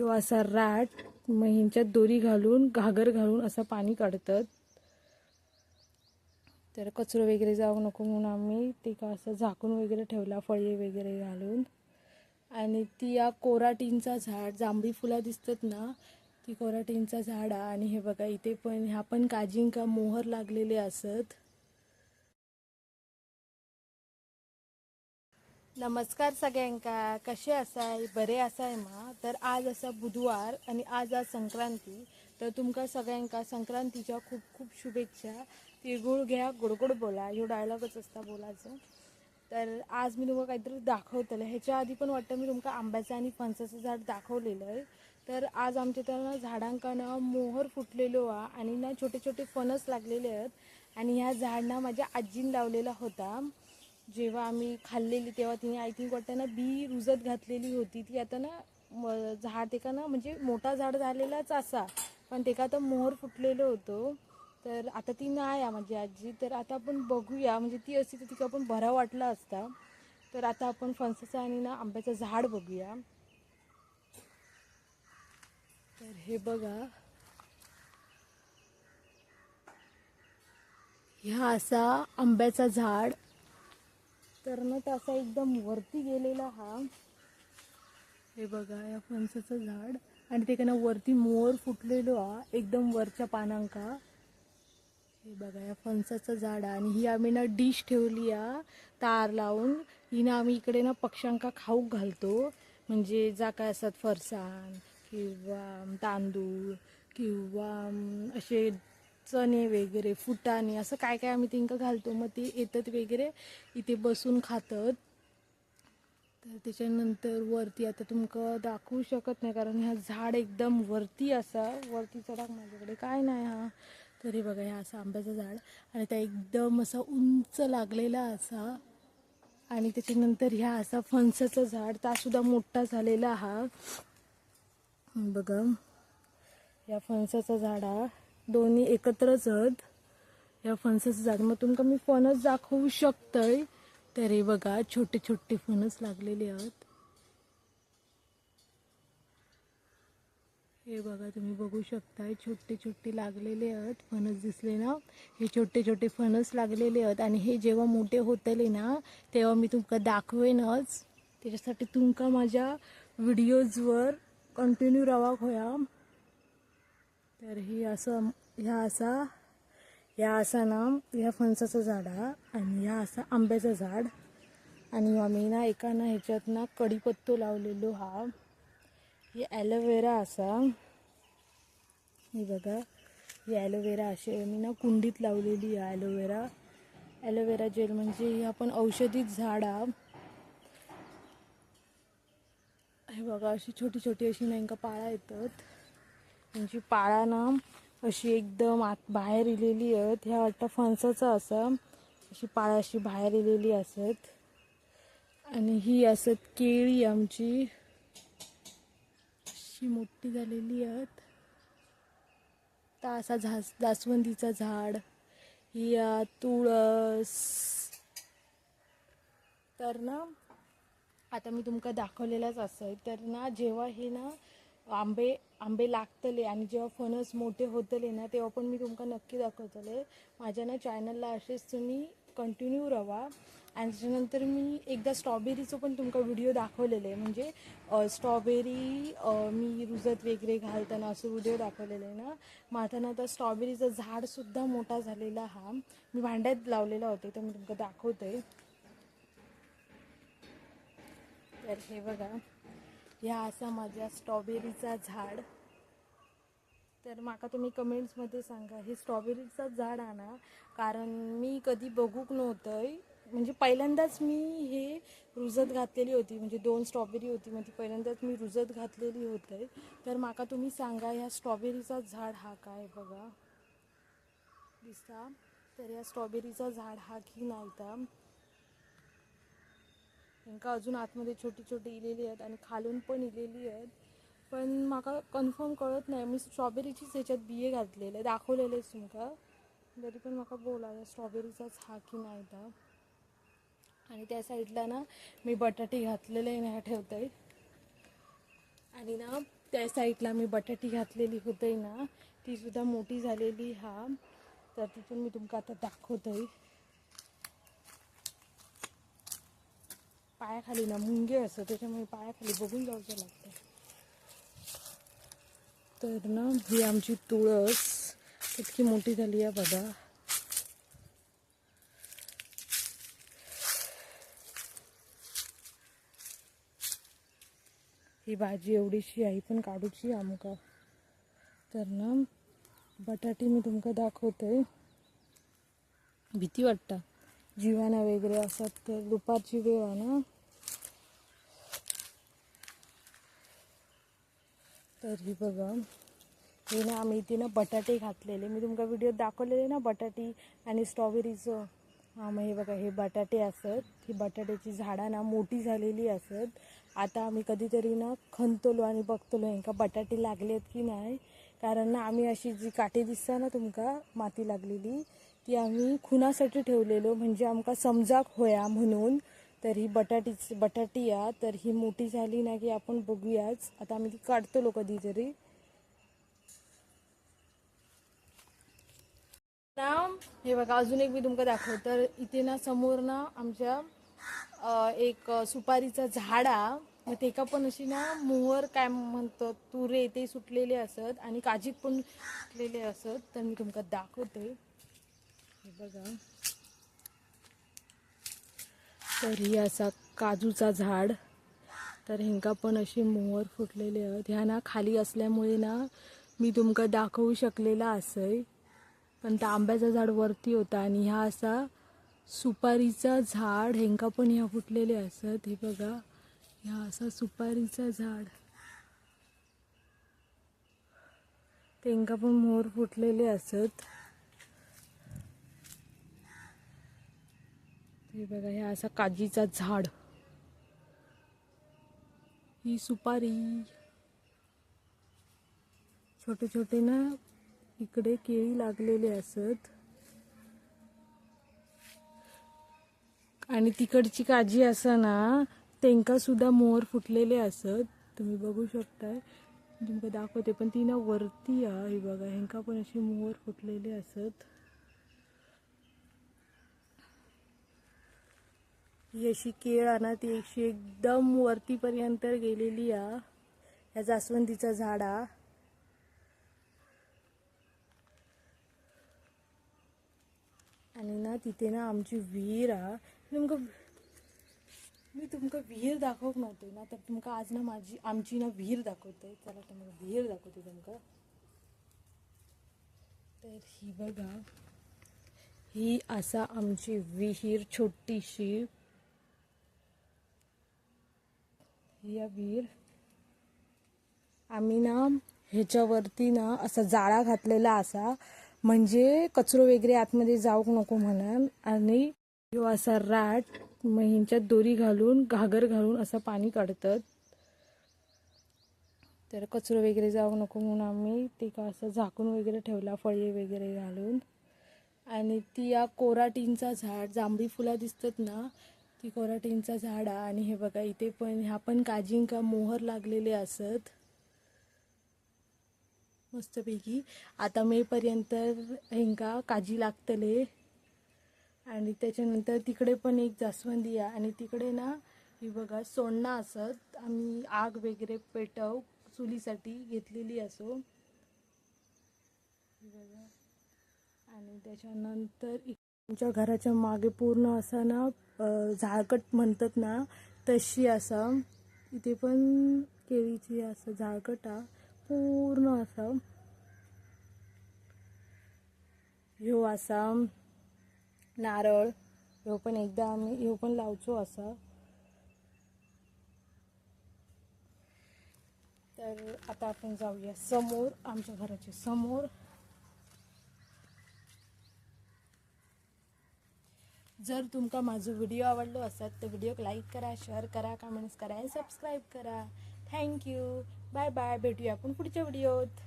ह्यो असा राट मग ह्यांच्यात दोरी घालून घागर घालून असं पाणी काढतात. तर कचरो वगैरे जाऊ नको म्हणून आम्ही ते का असं झाकून वगैरे ठेवला फळे वगैरे घालून. आणि ती या कोराटींचा झाड जांभळी फुलं दिसतात ना ती कोराटींचा झाड. आहे आणि हे बघा इथे पण ह्या पण काजींका मोहर लागलेले असत. नमस्कार सगळ्यांका. कसे असाय? बरे असाय मा? तर आज असा बुधवार आणि आज आज संक्रांती. तर तुमका सगळ्यांका संक्रांतीच्या खूप खूप शुभेच्छा. तिळगुळ घ्या गोडगोड बोला. ह्यो डायलॉगच असता बोलायचं. तर आज मी तुम्हाला काहीतरी दाखवतलं ह्याच्या आधी पण वाटतं मी तुमका आंब्याचं आणि फणसाचं झाड दाखवलेलं आहे तर आज आमच्या तर ना झाडांका ना मोहर फुटलेलो हा आणि ना छोटे छोटे फणस लागलेले आहेत. आणि ह्या झाड ना माझ्या आजीन लावलेला होता. जेव्हा आम्ही खाल्लेली तेव्हा तिने आय थिंक वाटतं ना बी रुजत घातलेली होती. ती आता ना म- झाड ते का ना म्हणजे मोठा झाड झालेलाच असा. पण ते का आता मोहर फुटलेलं होतं. तर आता ती नाही आहे माझी आजी. तर आता आपण बघूया. म्हणजे ती असती तर तिका आपण बरा वाटला असता. तर आता आपण फणसाचं आणि ना आंब्याचं झाड बघूया. तर हे बघा. ह्या असा आंब्याचा झाड. तर ना तसा असा एकदम वरती गेलेला हा. हे बघा या फणसाचं झाड. आणि ते ना वरती मोर फुटलेलो हा एकदम वरच्या पानांका. हे बघा या फणसाचं झाड. आणि ही आम्ही ना डिश ठेवली आ तार लावून. ही ना आम्ही इकडे ना पक्ष्यांका खाऊक घालतो. म्हणजे जा काय असतात फरसाण किंवा तांदूळ किंवा असे चणे वगैरे फुटाणे असं काय काय आम्ही तिंका घालतो. मग ते येतात वगैरे इथे बसून खातात. तर त्याच्यानंतर वरती आता तुमका दाखवू शकत नाही कारण ह्या झाड एकदम वरती असा वरती चढाक माझ्याकडे काय नाही हा. तर हे बघा ह्या असा आंब्याचं झाड. आणि त्या एकदम असा उंच लागलेला असा. आणि त्याच्यानंतर ह्या असा फणसाचं झाड त्यासुद्धा मोठा झालेला हा. बघा. या फणसाचं झाड हा. दोन्ही एकत्रच आहेत या फणसाचं झाड मग तुमका मी फणस दाखवू शकतय? तर हे बघा छोटे छोटे फणस लागलेले आहेत. हे बघा तुम्ही बघू शकताय छोटे छोटे लागलेले आहेत. फणस दिसले ना? हे छोटे छोटे फणस लागलेले आहेत. आणि हे जेव्हा मोठे होतले ना तेव्हा मी तुमका दाखवेनच. त्याच्यासाठी तुमका माझ्या व्हिडिओजवर कंटिन्यू रावा होया तर ही असं ह्या असा ह्या असा ना ह्या फणसाचं झाड हा आणि ह्या असा आंब्याचं झाड. आणि आम्ही ना एका ना ह्याच्यात ना कढीपत्तो लावलेलो हा. ही ॲलोवेरा असा. हे बघा ही ॲलोवेरा अशी मी ना कुंडीत लावलेली आहे ॲलोवेरा. ॲलोवेरा जेल म्हणजे ही आपण औषधीत झाड हा. हे बघा अशी छोटी छोटी अशी नेमका पाळा येतात. म्हणजे त्यांची पाळा ना अशी एकदम आत बाहेर इलेली आहेत. ह्या वाटतं फणसाचं असं. अशी पाळा अशी बाहेर इलेली असत. आणि ही असत केळी आमची. अशी मोठी झालेली आहेत. ता असा झास जास्वंदीचं झाड. ही तुळस. तर ना आता मी तुमका दाखवलेलाच असं तर ना जेव्हा हे ना आंबे आंबे लागतले आणि जेव्हा फणस मोठे होतले ना तेव्हा पण मी तुमका नक्की दाखवतले. माझ्या ना चॅनलला असेच तुम्ही कंटिन्यू राहा आणि त्याच्यानंतर मी एकदा स्ट्रॉबेरीचं पण तुमका व्हिडिओ दाखवलेले. म्हणजे स्ट्रॉबेरी मी रुजत वगैरे घालताना असं व्हिडिओ दाखवलेले आहे ना. माझं आता ना आता स्ट्रॉबेरीचं झाडसुद्धा मोठा झालेला हा. मी भांड्यात लावलेला होते तर मी तुमका दाखवते. तर हे बघा. ह्या असा माझ्या स्ट्रॉबेरीचा झाड. तर माका तुम्ही कमेंट्समध्ये सांगा हे स्ट्रॉबेरीचं झाड आणा. कारण मी कधी बघूक नव्हतं म्हणजे पहिल्यांदाच मी हे रुजत घातलेली होती. म्हणजे दोन स्ट्रॉबेरी होती म्हणजे पहिल्यांदाच मी रुजत घातलेली होते. तर माका तुम्ही सांगा ह्या स्ट्रॉबेरीचा झाड हा काय बघा. दिसता? तर या स्ट्रॉबेरीचा झाड हा की नव्हता अजून आतमध्ये छोटी छोटी इलेली आहेत आणि खालून पण इलेली आहेत. पण माका कन्फर्म कळत नाही. मी स्ट्रॉबेरीचीच ह्याच्यात बिये घातलेले दाखवलेलेच तुमका तरी पण म्हाका बोला स्ट्रॉबेरीचाच हा की नाही ता आणि त्या साईडला ना मी बटाटे घातलेले नाही ठेवते आणि ना त्या साईडला मी बटाटी घातलेली होती ना. ती सुद्धा मोठी झालेली हा. तर तिथून मी तुमका आता दाखवतोय. पायाखाली ना मुंगे असं त्याच्यामुळे पायाखाली बघून जाऊचं लागतं तर ना ही आमची तुळस इतकी मोठी झाली आहे बघा. ही भाजी एवढीशी आहे पण काढूची आमका. तर ना बटाटी मी तुमका दाखवते भीती वाटता? जीवाना वगैरे असतात तर दुपारची वेळ आहे ना. तर ही बघा. हे ना आम्ही इथे ना बटाटे घातलेले. मी तुमका व्हिडिओ दाखवलेले ना बटाटी आणि स्ट्रॉबेरीचं हां मग हे बघा हे बटाटे असत. ही बटाट्याची झाडं ना मोठी झालेली असत. आता आम्ही कधीतरी ना खंतलो आणि बघतलो हेंका बटाटे लागलेत की नाही. कारण ना आम्ही अशी जी काटे दिसता ना तुमका माती लागलेली ती आम्ही खुनासाठी ठेवलेलो म्हणजे आमका समजाक होया म्हणून. तर ही बटाटीच बटाटी या तर ही मोठी झाली ना की आपण बघूयाच. आता आम्ही ती काढतलो कधीतरी. ना हे बघा अजून एक मी तुमका दाखव तर इथे ना समोर ना आमच्या एक सुपारीचं झाड. आ मग तेका पण अशी ना मोहर काय म्हणतात तुरे ते सुटलेले असत आणि काजीक पण सुटलेले असत. तर मी तुमका दाखवते. हे बघा. तर ही असा काजूचा झाड. तर हेंका पण अशी मोहर फुटलेले आहेत. ह्या ना खाली असल्यामुळे ना मी तुमका दाखवू शकलेला असंय. पण त्या आंब्याचं झाड वरती होता आणि ह्या असा सुपारीचा झाड हेंका पण ह्या फुटलेले असत. हे बघा. ह्या असा सुपारीचा झाड. तेंका पण मोहर फुटलेले असत. हे बघा ह्या असा काजीचा झाड. ही सुपारी. छोटे छोटे ना इकडे केळी लागलेले असत. आणि तिकडची काजी असा ना तेंका सुद्धा मोर फुटलेले असत. तुम्ही बघू शकताय. तुमका दाखवते पण ती ना वरती आ ही बघा हेंका पण अशी मोर फुटलेले असत. ही अशी केळ आहे ना ती अशी एकदम वरतीपर्यंत गेलेली आ. या जास्वंदीचं झाड आ. आणि ना तिथे ना आमची विहीर आ. तुमकं मी तुमका विहीर दाखवक नव्हते ना तर तुमका आज ना माझी आमची ना विहीर दाखवते. चला तुम्हाला विहीर दाखवते तुमका. तर ही बघा ही असा आमची विहीर छोटीशी ही या विहीर आम्ही ना ह्याच्यावरती ना असा जाळा घातलेला असा म्हणजे कचरो वगैरे आतमध्ये जाऊक नको म्हणून. आणि ह्यो असा राट महिनच्या दोरी घालून घागर घालून असं पाणी काढतात. तर कचरो वगैरे जाऊ नको म्हणून आम्ही ते का असं झाकून वगैरे ठेवला फळे वगैरे घालून. आणि ती या कोराटींचा झाड जांभळी फुलं दिसतात ना ती कोराटींचा झाड आहे आणि हे बघा इथे पण ह्या पण काजींका मोहर लागलेले असत. मस्तपैकी. आता मेपर्यंत हेंका काजी लागतले. आणि त्याच्यानंतर तिकडे पण एक जास्वंदी आहे. आणि तिकडे ना ही बघा सोंडणा असत. आम्ही आग वगैरे पेटव चुलीसाठी घेतलेली असो. बघा. आणि त्याच्यानंतर इ- आमच्या घराच्या मागे पूर्ण असा ना झाळकट म्हणतात ना तशी असा इथे पण केळीची असं झाळकट हा पूर्ण असा. ह्यो असा नारळ ह्यो पण एकदा आम्ही ह्यो पण लावचो असा. तर आता आपण जाऊया समोर आमच्या घराच्या समोर. जर तुमका माझो व्हिडिओ आवडलो असत तर व्हिडिओक लाईक करा शेअर करा कमेंट्स करा आणि सबस्क्राईब करा. थँक्यू बाय बाय भेटूया आपण पुढच्या व्हिडिओत